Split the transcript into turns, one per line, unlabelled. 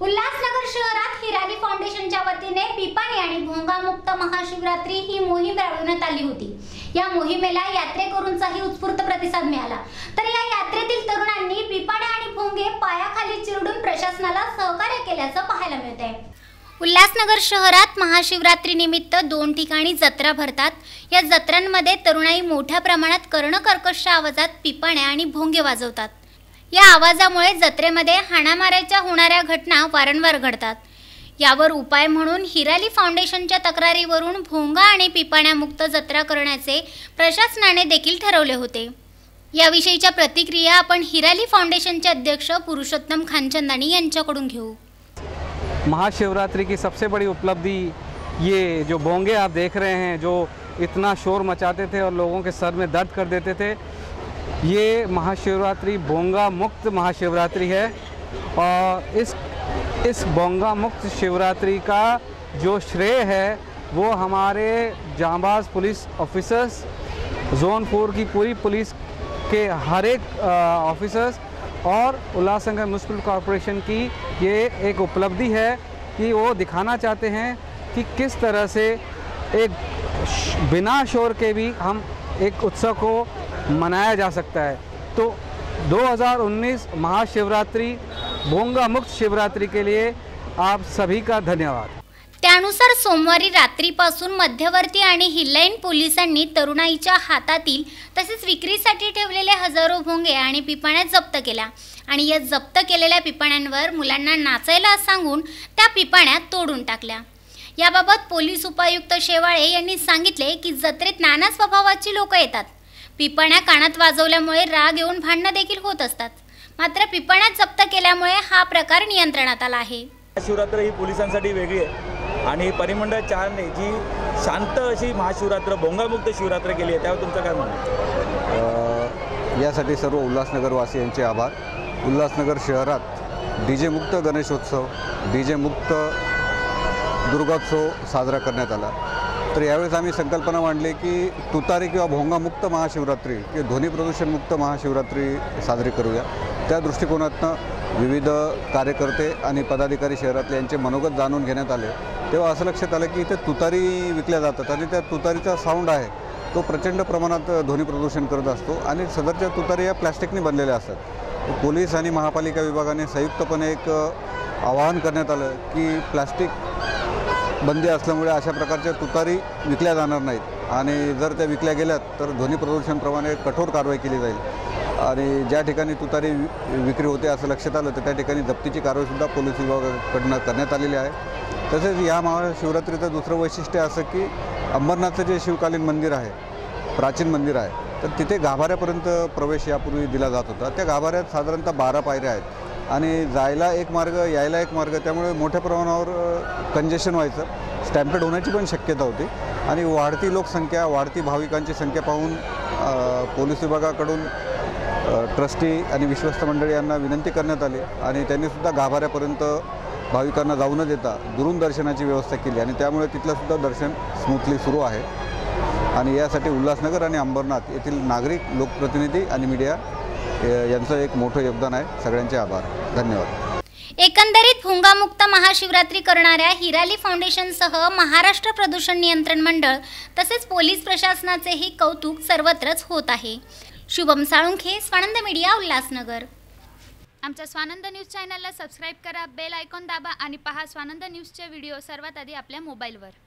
उल्हासनगर शहरात हिराली फाउंडेशनच्या वतीने पिपाणी आणि भोंगामुक्त महाशिवरात्री ही मोहीम राबवण्यात आली होती. या मोहिमेला यात्रेकरूंचाही उत्स्फूर्त प्रतिसाद मिळाला. तर या यात्रेतील तरुणांनी पिपाणे आणि भोंगे पायाखाली चिरडून प्रशासनाला सहकार्य केल्याचं पाहायला मिळत आहे उल्हासनगर शहरात महाशिवरात्री निमित्त दोन ठिकाणी जत्रा भरतात. या जत्रांमध्ये तरुणाई मोठ्या प्रमाणात कर्णकर्कश आवाजात पिपाण्या आणि भोंगे वाजवतात. या आवाजामुळे जत्रेमध्ये हाणामाऱ्याच्या होणाऱ्या घटना वारंवार घडतात. यावर उपाय म्हणून हिराली फाउंडेशनच्या तक्रारीवरून भोंगा आणि पिपाण्यामुक्त जत्रा करण्याचे प्रशासनाने देखील ठरवले होते. याविषयीच्या प्रतिक्रिया आपण हिराली फाउंडेशनचे अध्यक्ष पुरुषोत्तम खानचंदानी यांच्याकडून घेऊ.
महाशिवरात्रि की सबसे बड़ी उपलब्धि ये जो बोंगे आप देख रहे हैं जो इतना शोर मचाते थे और लोगों के सर में दर्द कर देते थे ये महाशिवरात्रि बोंगा मुक्त महाशिवरात्रि है और इस इस बोंगा मुक्त शिवरात्रि का जो श्रेय है, वो हमारे जांबाज पुलिस ऑफिसर्स, जोन फोर की पूरी पुलिस के हर एक ऑफिसर्स और उल्लासनगर म्यूनसिपल कॉरपोरेशन की ये एक उपलब्धि है कि वो दिखाना चाहते हैं कि किस तरह से एक बिना शोर के भी हम एक उत्सव को मनाया जा सकता है। तो 2019 महाशिवरात्रि भोंगा मुक्त शिवरात्रि के लिए आप सभी का धन्यवाद।
त्यानुसार सोमवारी रात्रीपासून मध्यवर्ती आणि हिल्लाईन पोलिसांनी तरुणाईच्या हातातील तसेच विक्रीसाठी ठेवलेले हजारो भोंगे आणि पिपाण्या जप्त केल्या. आणि या जप्त केलेल्या पिपाण्यांवर मुलांना नाचायला सांगून त्या पिपाण्या तोडून टाकल्या. याबाबत पोलीस उपायुक्त शेवाळे यांनी सांगितले की जत्रेत नाना स्वभावाची लोक येतात. पिपाण्या कानात वाजवल्यामुळे राग येऊन भांडणं देखील होत असतात. मात्र पिपाण्या जप्त केल्यामुळे हा प्रकार नियंत्रणात आला आहे.
महाशिवरात्र ही पोलिसांसाठी वेगळी आहे. आणि परिमंडळ चारने जी शांत अशी महाशिवरात्र भोंगामुक्त शिवरात्र केली आहे त्यावर तुमचं काय म्हणणं
यासाठी सर्व उल्हासनगरवासियांचे आभार. उल्हासनगर शहरात डी जे मुक्त गणेशोत्सव डी जे मुक्त दुर्गोत्सव साजरा करण्यात आला. तर यावेळेस आम्ही संकल्पना मांडली की तुतारी किंवा भोंगामुक्त महाशिवरात्री किंवा ध्वनी प्रदूषणमुक्त महाशिवरात्री साजरी करूया. त्या दृष्टिकोनातनं विविध कार्यकर्ते आणि पदाधिकारी शहरातले यांचे मनोगत जाणून घेण्यात आले. तेव्हा असं लक्षात आलं की इथे तुतारी विकल्या जातात आणि त्या तुतारीचा साऊंड आहे. तो प्रचंड प्रमाणात ध्वनी प्रदूषण करत असतो आणि सदरच्या तुतारी या प्लॅस्टिकने बनलेल्या असतात. पोलीस आणि महापालिका विभागाने संयुक्तपणे एक आवाहन करण्यात आलं की प्लॅस्टिक बंदी असल्यामुळे अशा प्रकारच्या तुतारी विकल्या जाणार नाहीत. आणि जर त्या विकल्या गेल्यात तर ध्वनी प्रदूषणप्रमाणे कठोर कारवाई केली जाईल. आणि ज्या ठिकाणी तुतारी विक्री होते असं लक्षात आलं तर त्या ठिकाणी जप्तीची कारवाईसुद्धा पोलीस विभागाकडनं करण्यात आलेली आहे. तसेच या महाशिवरात्रीचं दुसरं वैशिष्ट्य असं की अंबरनाथचं जे शिवकालीन मंदिर आहे प्राचीन मंदिर आहे तर तिथे गाभाऱ्यापर्यंत प्रवेश यापूर्वी दिला जात होता. त्या गाभाऱ्यात साधारणतः बारा पायऱ्या आहेत. आणि जायला एक मार्ग यायला एक मार्ग त्यामुळे मोठ्या प्रमाणावर कंजेशन व्हायचं. स्टॅम्पेड होण्याची पण शक्यता होती. आणि वाढती लोकसंख्या वाढती भाविकांची संख्या पाहून पोलीस विभागाकडून ट्रस्टी आणि विश्वस्त मंडळी यांना विनंती करण्यात आली. आणि त्यांनीसुद्धा गाभाऱ्यापर्यंत भाविकांना जाऊ न देता दुरून दर्शनाची व्यवस्था केली. आणि त्यामुळे तिथलंसुद्धा दर्शन स्मूथली सुरू आहे. आणि यासाठी उल्हासनगर आणि अंबरनाथ येथील नागरिक लोकप्रतिनिधी आणि मीडिया यांचं एक मोठं योगदान आहे. सगळ्यांचे आभार. धन्यवाद.
एकंदरीत भुंगामुक्त महाशिवरात्री करणाऱ्या हिराली फाउंडेशनसह महाराष्ट्र प्रदूषण नियंत्रण मंडळ तसेच पोलीस प्रशासनाचेही कौतुक सर्वत्रच होत आहे. शुभम साळुंखे स्वानंद मीडिया उल्हासनगर.
आमच्या स्वानंद न्यूज चॅनलला सबस्क्राईब करा बेल आयकॉन दाबा आणि पहा स्वानंद न्यूजचे व्हिडिओ सर्वात आधी आपल्या मोबाईलवर.